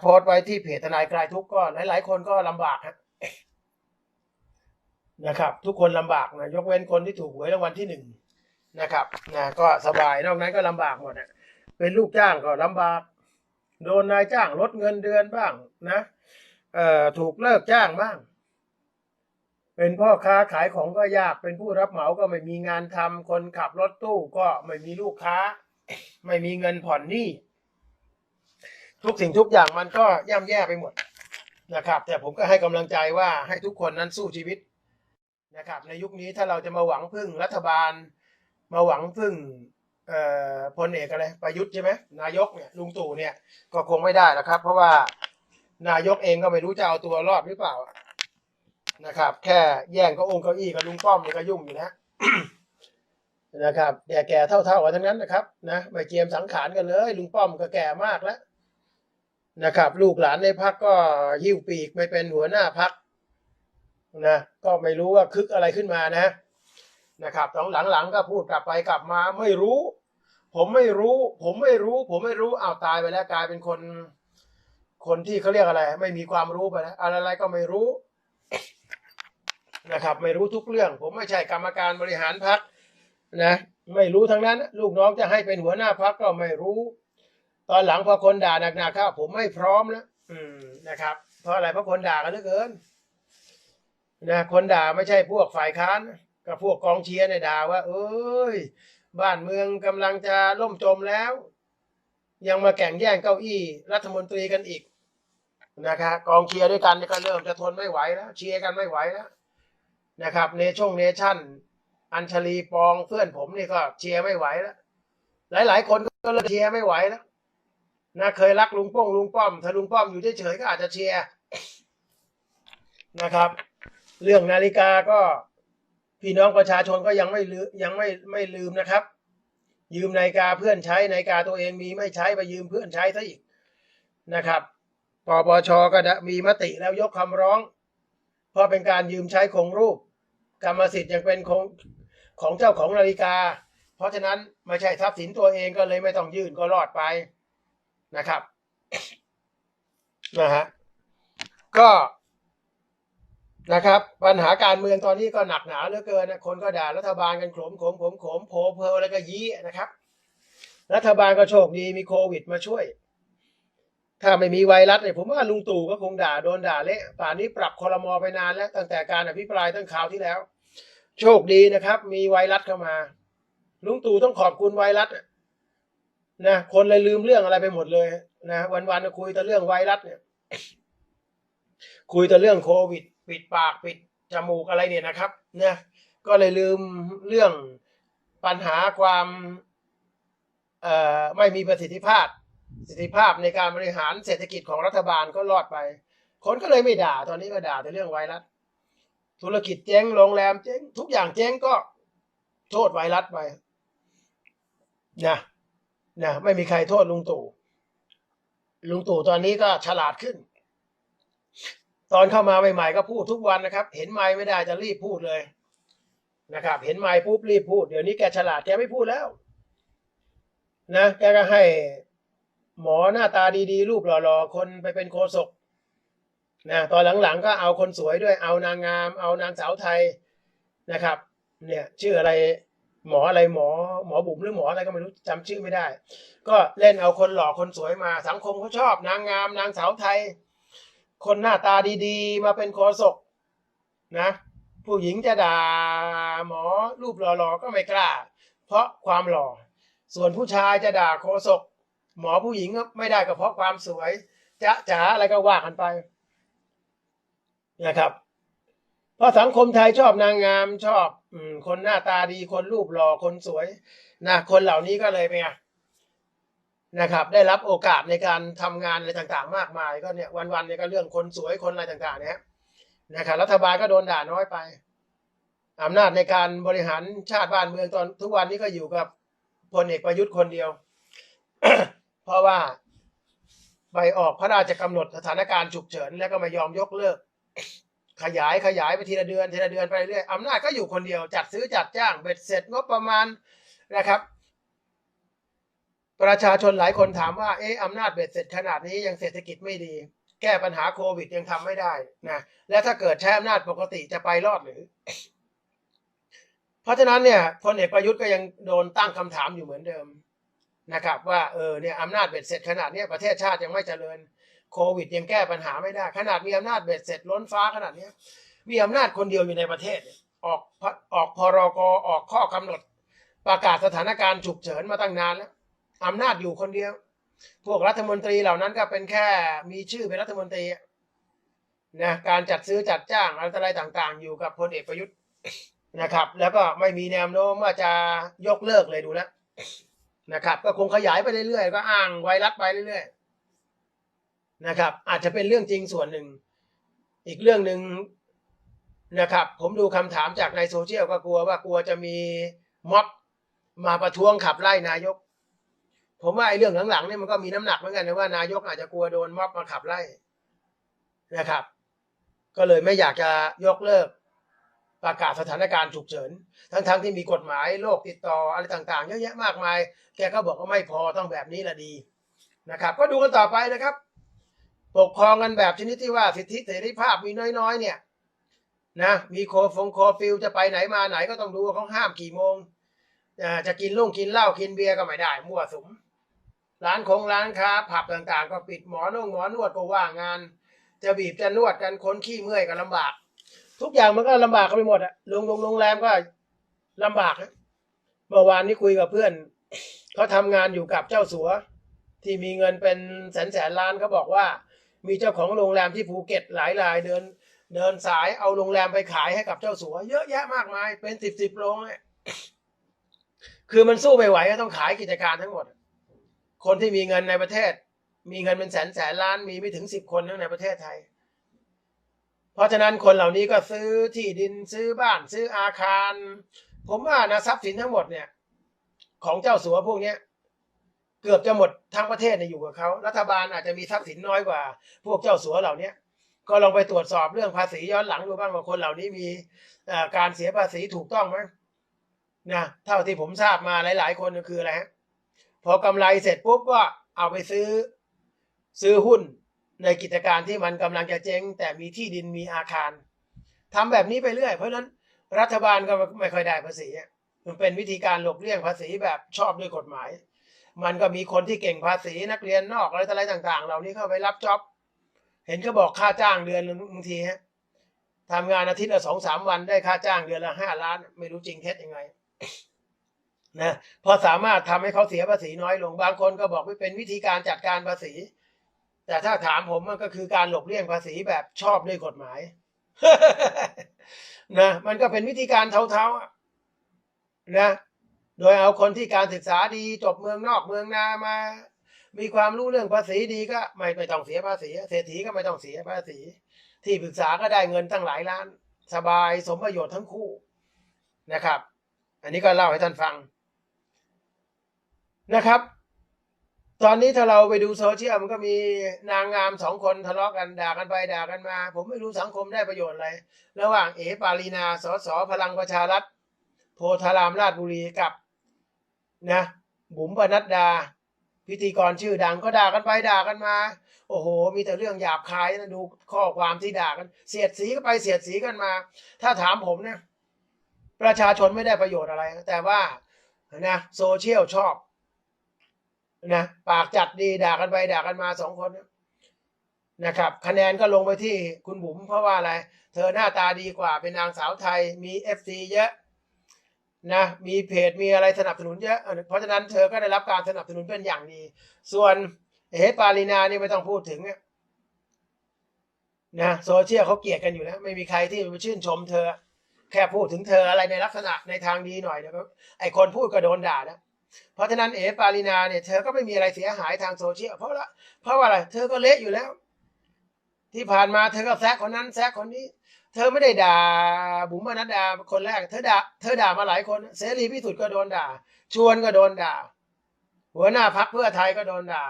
โพสต์ไว้ที่เพจทนายคลายทุกข์ก็หลาย ๆ คนก็ลำบากฮะนะครับ ทุกคนลำบากนะยกเว้นคนที่ถูกหวยรางวัลที่หนึ่งนะครับนะก็สบายนอกนั้นก็ลำบากหมดนะเป็นลูกจ้างก็ลำบาก โดนนายจ้างลดเงินเดือนบ้างนะเอ่อถูกเลิกจ้างบ้าง เป็นพ่อค้าขายของก็ยากเป็นผู้รับเหมาก็ไม่มีงานทำคนขับรถตู้ก็ไม่มีลูกค้า ไม่มีเงินผ่อนหนี้ ทุกสิ่งทุกอย่างมันก็ย่ำแย่ไปหมดนะครับ แต่ผมก็ให้กำลังใจว่าให้ทุกคนนั้นสู้ชีวิตนะครับ ในยุคนี้ถ้าเราจะมาหวังพึ่งรัฐบาล มาหวังพึ่งพลเอกอะไรประยุทธ์ใช่ไหมนายกเนี่ยลุงตู่เนี่ยก็คงไม่ได้แล้วครับ เพราะว่านายกเองก็ไม่รู้จะเอาตัวรอดหรือเปล่านะครับ แค่แย่งก็องค์เก้าอี้กับลุงป้อมนี่ก็ยุ่งอยู่นะนะครับแก่แก่ๆเท่าๆกันทั้งนั้นนะครับนะไม่เจียมสังขารกันเลย ลุงป้อมก็แก่มากแล้ว นะครับ ลูกหลานในพักก็หิ้วปีกไปเป็นหัวหน้าพักนะก็ไม่รู้ว่าคึกอะไรขึ้นมานะ นะครับตอนหลังๆก็พูดกลับไปกลับมาไม่รู้ ผมไม่รู้ ผมไม่รู้ ผมไม่รู้อ้าวตายไปแล้วกลายเป็นคน คนที่เขาเรียกอะไร ไม่มีความรู้ไปแล้วอะไรๆก็ไม่รู้นะครับ ไม่รู้ทุกเรื่อง ผมไม่ใช่กรรมการบริหารพักนะ ไม่รู้ทั้งนั้น ลูกน้องจะให้เป็นหัวหน้าพักก็ไม่รู้ ตอนหลังพอคนด่าหนักๆเข้าผมไม่พร้อมแล้วอืมนะครับ เพราะอะไรเพราะคนด่ากันเหลือเกินนะคนด่าไม่ใช่พวกฝ่ายค้านกับพวกกองเชียร์เนี่ยด่าว่า เอ้ย บ้านเมืองกำลังจะล่มจมแล้ว ยังมาแข่งแย่งเก้าอี้รัฐมนตรีกันอีกนะครับกองเชียร์ด้วยกันเนี่ยก็เริ่มจะทนไม่ไหวแล้ว เชียร์กันไม่ไหวแล้วนะครับเนช่งเนชั่น อัญชลีปองเพื่อนผมนี่ก็เชียร์ไม่ไหวแล้ว หลาย ๆ คนก็เริ่มเชียร์ไม่ไหวแล้ว นะเคยรักลุงป้องลุงป้อม ถ้าลุงป้อมอยู่เฉยๆก็อาจจะเชียร์นะครับ เรื่องนาฬิกาก็พี่น้องประชาชนก็ยังไม่ลืมยังไม่ไม่ลืมนะครับ ยืมนาฬิกาเพื่อนใช้นาฬิกาตัวเองมีไม่ใช้ไปยืมเพื่อนใช้ซะอีกนะครับปปชก็มีมติแล้วยกคำร้อง เพราะเป็นการยืมใช้คงรูป กรรมสิทธิ์ยังเป็นของของเจ้าของนาฬิกา เพราะฉะนั้นไม่ใช่ทรัพย์สินตัวเองก็เลยไม่ต้องยื่นก็รอดไป นะครับนะฮะก็นะครับ ปัญหาการเมืองตอนนี้ก็หนักหนาเหลือเกินนะคนก็ด่ารัฐบาลกันโขมโขมโขมโขมโผล่เพลแล้วก็ยี้นะครับ รัฐบาลก็โชคดีมีโควิดมาช่วย ถ้าไม่มีไวรัสเนี่ยผมว่าลุงตู่ก็คงด่าโดนด่าเละป่านนี้ปรับคอรมอไปนานแล้ว ตั้งแต่การอภิปรายตั้งข่าวที่แล้ว โชคดีนะครับ มีไวรัสเข้ามา ลุงตู่ต้องขอบคุณไวรัสอะ นะคนเลยลืมเรื่องอะไรไปหมดเลยนะวันๆก็คุยแต่เรื่องไวรัสเนี่ย คุยแต่เรื่องโควิด ปิดปากปิดจมูกอะไรเนี่ยนะครับนะก็เลยลืมเรื่องปัญหาความเอ่อไม่มีประสิทธิภาพประสิทธิภาพในการบริหารเศรษฐกิจของรัฐบาลก็รอดไป คนก็เลยไม่ด่าตอนนี้ก็ด่าแต่เรื่องไวรัสธุรกิจเจ๊งโรงแรมเจ๊งทุกอย่างเจ๊งก็โทษไวรัสไปนะ นะไม่มีใครโทษลุงตู่ลุงตู่ตอนนี้ก็ฉลาดขึ้น ตอนเข้ามาใหม่ๆก็พูดทุกวันนะครับ เห็นไม้ไม่ได้จะรีบพูดเลยนะครับ เห็นไม้ปุ๊บรีบพูดเดี๋ยวนี้แกฉลาดแกไม่พูดแล้ว นะแกก็ให้หมอหน้าตาดีๆ รูปหล่อๆ คนไปเป็นโคศกนะตอนหลังๆ ก็เอาคนสวยด้วยเอานางงาม เอานางสาวไทยนะครับ เนี่ยชื่ออะไร หมออะไรหมอหมอบุ๋มหรือหมออะไรก็ไม่รู้จำชื่อไม่ได้ ก็เล่นเอาคนหล่อคนสวยมาสังคมเขาชอบ นางงามนางสาวไทย คนหน้าตาดีๆ มาเป็นโคศกนะ ผู้หญิงจะด่าหมอรูปหล่อๆก็ไม่กล้า เพราะความหล่อ ส่วนผู้ชายจะด่าโคศก หมอผู้หญิงก็ไม่ได้ก็เพราะความสวยจะจ๋าอะไรก็ว่ากันไปนะครับ เพราะสังคมไทยชอบนางงามชอบ อมคนหน้าตาดีคนรูปหล่อคนสวยนะคนเหล่านี้ก็เลยเป็นไงนะครับ ได้รับโอกาสในการทำงานอะไรต่างๆ มากมาย ก็เนี่ยวันๆเนี่ยก็เรื่องคนสวยคนอะไรต่างๆ เนี่ยนะครับรัฐบาลก็โดนด่าน้อยไปอำนาจในการบริหารชาติบ้านเมืองตอนทุกวันนี้ก็อยู่กับพลเอกประยุทธ์คนเดียว เพราะว่าไปออกพระราชกำหนดสถานการณ์ฉุกเฉิน แล้วก็ไม่ยอมยกเลิก ขยายขยายไปทีละเดือนทีละเดือนไปเรื่อยอำนาจก็อยู่คนเดียวจัดซื้อจัดจ้างเบ็ดเสร็จงบประมาณนะครับประชาชนหลายคนถามว่าเอ๊ะอำนาจเบ็ดเสร็จขนาดนี้ยังเศรษฐกิจไม่ดี แก้ปัญหาโควิดยังทำไม่ได้นะและถ้าเกิดใช้อำนาจปกติจะไปรอดหรือ เพราะฉะนั้นเนี่ยพลเอกประยุทธ์ก็ยังโดนตั้งคำถามอยู่เหมือนเดิมนะครับ ว่าเออเนี่ยอำนาจเบ็ดเสร็จขนาดเนี้ยประเทศชาติยังไม่เจริญ โควิดยังแก้ปัญหาไม่ได้ ขนาดมีอำนาจเบ็ดเสร็จล้นฟ้าขนาดนี้มีอำนาจคนเดียวอยู่ในประเทศ ออกพออกพรกออกข้อกำหนด ประกาศสถานการณ์ฉุกเฉินมาตั้งนานแล้วอำนาจอยู่คนเดียว พวกรัฐมนตรีเหล่านั้นก็เป็นแค่มีชื่อเป็นรัฐมนตรีนะการจัดซื้อจัดจ้างอะไรต่างๆ อยู่กับพลเอกประยุทธ์นะครับ แล้วก็ไม่มีแนวโน้มว่าจะยกเลิกเลยดูแล้วนะครับ ก็คงขยายไปเรื่อยๆ ก็อ้างไวรัสไปเรื่อยๆ นะครับ อาจจะเป็นเรื่องจริงส่วนหนึ่ง อีกเรื่องหนึ่งนะครับ ผมดูคำถามจากในโซเชียลก็กลัวว่ากลัวจะมีม็อบมาประท้วงขับไล่นายก ผมว่าไอ้เรื่องหลังๆเนี่ยมันก็มีน้ำหนักเหมือนกันนะว่านายกอาจจะกลัวโดนม็อบมาขับไล่นะครับ ก็เลยไม่อยากจะยกเลิกประกาศสถานการณ์ฉุกเฉิน ทั้งๆที่มีกฎหมายโรคติดต่ออะไรต่างๆ เยอะแยะมากมาย แกก็บอกว่าไม่พอต้องแบบนี้ละดีนะครับ ก็ดูกันต่อไปนะครับ ปกครองกันแบบชนิดที่ว่าสิทธิเสรีภาพมีน้อยๆ เนี่ยนะมีโคฟงโคฟิลจะไปไหนมาไหนก็ต้องดูว่าเขาห้ามกี่โมงจะกินลุ่งกินเหล้ากินเบียร์ก็ไม่ได้ มั่วสุม ร้านคงร้านค้าผับต่างๆ ก็ปิดหมอนุ่งหมอนวดก็ว่างงาน จะบีบจะนวดกันคนขี้เมื่อยก็ลำบาก ทุกอย่างมันก็ลำบากกันไปหมดอะโรงโรงโรงแรมก็ลำบากเมื่อวานนี้คุยกับเพื่อนเขาทำงานอยู่กับเจ้าสัว ที่มีเงินเป็นแสนแสนล้านเขาบอกว่า มีเจ้าของโรงแรมที่ภูเก็ตหลายรายเดิน เดินสายเอาโรงแรมไปขายให้กับเจ้าสัว เยอะแยะมากมายเป็นสิบสิบโรงเนี่ยคือมันสู้ไม่ไหวก็ต้องขายกิจการทั้งหมด คนที่มีเงินในประเทศ มีเงินเป็นแสนแสนล้านมีไม่ถึงสิบคนทั้งในประเทศไทย เพราะฉะนั้นคนเหล่านี้ก็ซื้อที่ดินซื้อบ้านซื้ออาคาร ผมว่านะทรัพย์สินทั้งหมดเนี่ย ของเจ้าสัวพวกเนี้ย กือบจะหมดทั้งประเทศเนี่ยอยู่กับเขารัฐบาลอาจจะมีทรัพย์สินน้อยกว่า พวกเจ้าสัวเหล่านี้ก็ลองไปตรวจสอบเรื่องภาษีย้อนหลังดูบ้างว่าคนเหล่านี้มีการเสียภาษีถูกต้องไหมนะเท่าที่ผมทราบมาหลาย ๆ คนก็คืออะไรฮะพอกำไรเสร็จปุ๊บก็เอาไปซื้อซื้อหุ้นในกิจการที่มันกำลังจะเจ๊ง แต่มีที่ดินมีอาคารทำแบบนี้ไปเรื่อย เพราะฉะนั้นรัฐบาลก็ไม่ค่อยได้ภาษีมันเป็นวิธีการหลบเลี่ยงภาษีแบบชอบด้วยกฎหมาย มันก็มีคนที่เก่งภาษีนักเรียนนอกอะไรต่อะไรต่าง ๆ เหล่านี้เข้าไปรับจ็อบเห็นเขาบอกค่าจ้างเดือนบางทีฮะทำงานอาทิตย์ละสองสามวันได้ค่าจ้างเดือนละห้าล้าน ไม่รู้จริงเท็จยังไงนะพอสามารถทำให้เขาเสียภาษีน้อยลงบางคนก็บอกว่าเป็นวิธีการจัดการภาษี แต่ถ้าถามผมมันก็คือการหลบเลี่ยงภาษีแบบชอบด้วยกฎหมายนะมันก็เป็นวิธีการเทาๆนะ โดยเอาคนที่การศึกษาดีจบเมืองนอกเมืองนามา มีความรู้เรื่องภาษีดีก็ไม่ไม่ต้องเสียภาษีเศรษฐีก็ไม่ต้องเสียภาษี ที่ปรึกษาก็ได้เงินตั้งหลายล้าน สบายสมประโยชน์ทั้งคู่นะครับ อันนี้ก็เล่าให้ท่านฟังนะครับ ตอนนี้ถ้าเราไปดูโซเชียลมันก็มีนางงามสองคนทะเลาะกันด่ากันไปด่ากันมา ผมไม่รู้สังคมได้ประโยชน์อะไรระหว่างเอ๋ปารีนาสสพลังประชารัฐโพธารามราชบุรีกับ นะบุ๋มปนัดดา พิธีกรชื่อดังก็ด่ากันไปด่ากันมา โอ้โห มีแต่เรื่องหยาบคายนะดูข้อความที่ด่ากัน เสียดสีก็ไปเสียดสีกันมา ถ้าถามผมนะประชาชนไม่ได้ประโยชน์อะไร แต่ว่านะโซเชียลชอบนะปากจัดดีด่ากันไปด่ากันมาสองคนนะนะครับ คะแนนก็ลงไปที่คุณบุ๋มเพราะว่าอะไร เธอหน้าตาดีกว่าเป็นนางสาวไทยมีเอฟซีเยอะ นะมีเพจมีอะไรสนับสนุนเยอะเพราะฉะนั้นเธอก็ได้รับการสนับสนุนเป็นอย่างดี ส่วนเอปาลีนานี่ไม่ต้องพูดถึงนะโซเชียลเขาเกลียดกันอยู่แล้วไม่มีใครที่มาชื่นชมเธอ แค่พูดถึงเธออะไรในลักษณะในทางดีหน่อยเดี๋ยวก็ไอคนพูดก็โดนด่านะเพราะฉะนั้นเอปาลีนาเนี่ยเธอก็ไม่มีอะไรเสียหายทางโซเชียลเพราะละเพราะว่าอะไรเธอก็เละอยู่แล้ว ที่ผ่านมาเธอก็แซกคนนั้นแซกคนนี้ เธอไม่ได้ด่าบุ๋มอนัดดาคนแรก เธอด่าเธอด่ามาหลายคน เสรีพิสุทธิ์ก็โดนด่า ชวนก็โดนด่า หัวหน้าพักเพื่อไทยก็โดนด่า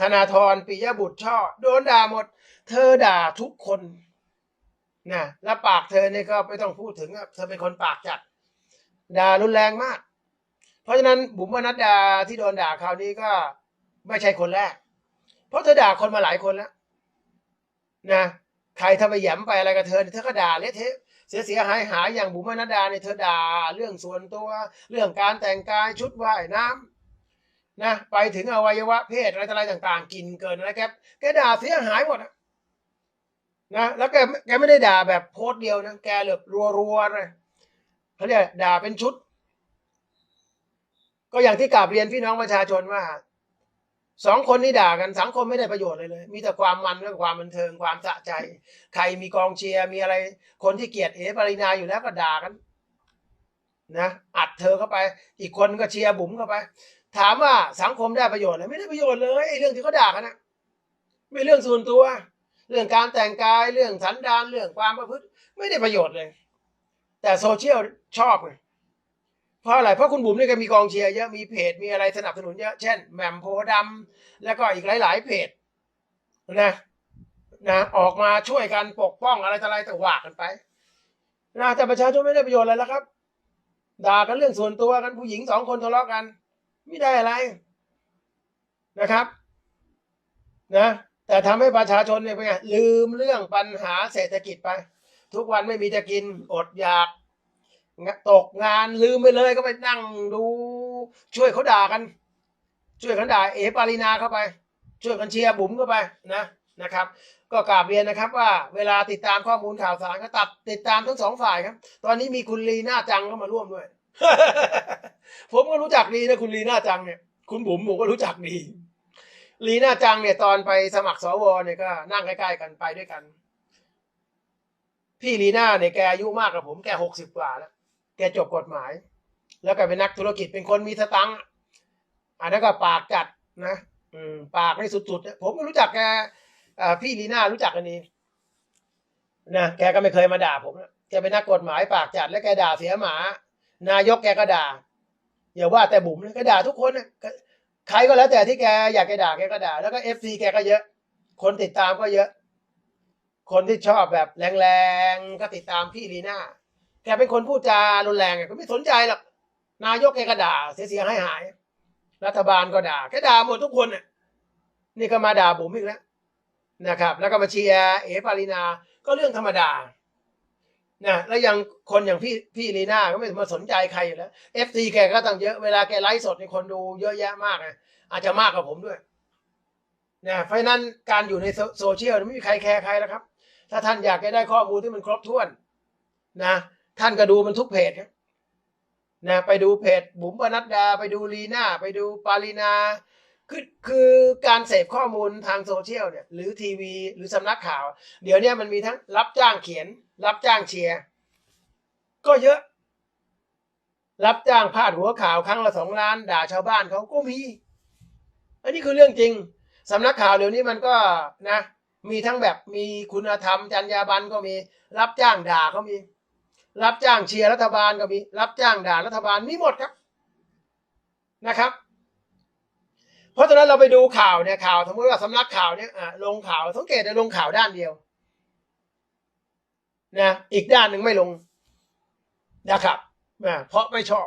ธนาธรปิยบุตรช่อ โดนด่าหมด เธอด่าทุกคนนะแล้วปากเธอเนี่ยก็ไม่ต้องพูดถึงเธอเป็นคนปากจัดด่ารุนแรงมาก เพราะฉะนั้นบุ๋มวนัดดาที่โดนด่าคราวนี้ก็ไม่ใช่คนแรก เพราะเธอด่าคนมาหลายคนแล้วนะ ใครทำไปแหยมไปอะไรกับเธอเธอก็ด่าเละเทะเสียเสียหายหายอย่างบุ๋มนัดาเนี่ยเธอด่าเรื่องส่วนตัวเรื่องการแต่งกายชุดว่ายน้ำนะไปถึงอวัยวะเพศอะไรต่อะไรต่าง ๆ กินเกินอะไรแกแกด่าเสียหายหมดอะนะแล้วแกแกไม่ได้ด่าแบบโพสเดียวนะแกเหลือบรัวๆเลยเขาเรียกด่าเป็นชุด ก็อย่างที่กราบเรียนพี่น้องประชาชนว่า สองคนนี้ด่ากันสังคมไม่ได้ประโยชน์เลยเลย มีแต่ความมันและความบันเทิงความสะใจ ใครมีกองเชียร์มีอะไรคนที่เกลียดเอ๋ปรินาอยู่แล้วก็ด่ากัน นะอัดเธอเข้าไป อีกคนก็เชียร์บุ๋มเข้าไป ถามว่าสังคมได้ประโยชน์เลยไม่ได้ประโยชน์เลยไอ้เรื่องที่เขาด่ากันนะไม่เรื่องส่วนตัว เรื่องการแต่งกายเรื่องสันดานเรื่องความประพฤติ ไม่ได้ประโยชน์เลย แต่โซเชียลชอบไง เพราะอะไร เพราะคุณบุ๋มเนี่ก็มีกองเชียร์เยอะ มีเพจ มีอะไรสนับสนุนเยอะ เช่นแหม่มโพธิ์ดำแล้วก็อีกหลาย ๆ เพจนะนะออกมาช่วยกันปกป้องอะไรต่ออะไรแต่ว่ากันไปนะแต่ประชาชนไม่ได้ประโยชน์อะไรแล้วครับ ด่ากันเรื่องส่วนตัวกันผู้หญิงสองคนทะเลาะกัน ไม่ได้อะไรนะครับนะแต่ทำให้ประชาชนเนี่ยเป็นไงลืมเรื่องปัญหาเศรษฐกิจไป ทุกวันไม่มีจะกินอดอยาก ตกงานลืมไปเลยก็ไปนั่งดู ช่วยเขาด่ากัน ช่วยกันด่าเอปารินาเข้าไป ช่วยกันเชียร์บุ๋มเข้าไปนะนะครับ ก็กราบเรียนนะครับว่าเวลาติดตามข้อมูลข่าวสารก็ตัดติดตามทั้งสองฝ่ายครับ ตอนนี้มีคุณลีน่าจังเข้ามาร่วมด้วย ผมก็รู้จักดีนะคุณลีน่าจังเนี่ย คุณบุ๋มผมก็รู้จักดีลีน่าจังเนี่ยตอนไปสมัครสวเนี่ยก็นั่งใกล้ๆกันไปด้วยกัน พี่ลีน่าเนี่ยแกอายุมากกว่าผมแกหกสิบกว่าแล้ว แกจบกฎหมาย แล้วก็เป็นนักธุรกิจเป็นคนมีสตังค์อันนั้นก็ปากจัดนะอืมปากให้สุดๆเนี่ยผมรู้จักแกพี่ลีน่ารู้จักกันดีนะแกก็ไม่เคยมาด่าผมนะแกเป็นนักกฎหมายปากจัดแล้วแกด่าเสียหมา นายกแกก็ด่าอย่าว่าแต่บุ๋มก็ด่าทุกคนนะใครก็แล้วแต่ที่แกอยากแกด่าแกก็ด่า แล้วก็เอฟซีแกก็เยอะ คนติดตามก็เยอะ คนที่ชอบแบบแรงๆก็ติดตามพี่ลีน่า แกเป็นคนพูดจารุนแรงไงก็ไม่สนใจหรอกนายกแกก็ด่าเสียหายหาย รัฐบาลก็ด่าแกด่าหมดทุกคนน่ะนี่ก็มาด่าบุ๋มอีกแล้วนะครับ แล้วก็มาเชียร์เอปารินาก็เรื่องธรรมดานะแล้วยังคนอย่างพี่พี่ลีน่าก็ไม่มาสนใจใครอยู่แล้วเอฟซีแกก็ตั้งเยอะเวลาแกไลฟ์สดในคนดูเยอะแยะมากนะอาจจะมากกว่าผมด้วยนะเพราะนั้นการอยู่ในโซโซเชียลไม่มีใครแคร์ใครแล้วครับ ถ้าท่านอยากได้ข้อมูลที่มันครบถ้วนนะ ท่านก็ดูมันทุกเพจนะไปดูเพจบุ๋มปนัดดา ไปดูลีน่าไปดูปารีนาคือคือการเสพข้อมูลทางโซเชียลเนี่ยหรือทีวีหรือสำนักข่าว เดี๋ยวนี้มันมีทั้งรับจ้างเขียน รับจ้างเชียร์ก็เยอะ รับจ้างพาดหัวข่าวครั้งละสองล้าน ด่าชาวบ้านเขาก็มี อันนี้คือเรื่องจริงสำนักข่าวเดี๋ยวนี้มันก็นะ มีทั้งแบบมีคุณธรรมจรรยาบรรณก็มี รับจ้างด่าก็มี รับจ้างเชียร์รัฐบาลก็มี รับจ้างด่ารัฐบาลมีหมดครับนะครับ เพราะฉะนั้นเราไปดูข่าวเนี่ยข่าวสมมติว่าสำนักข่าวเนี่ยอะลงข่าวสังเกตจะลงข่าวด้านเดียวนะอีกด้านหนึ่งไม่ลงนะครับอะเพราะไม่ชอบ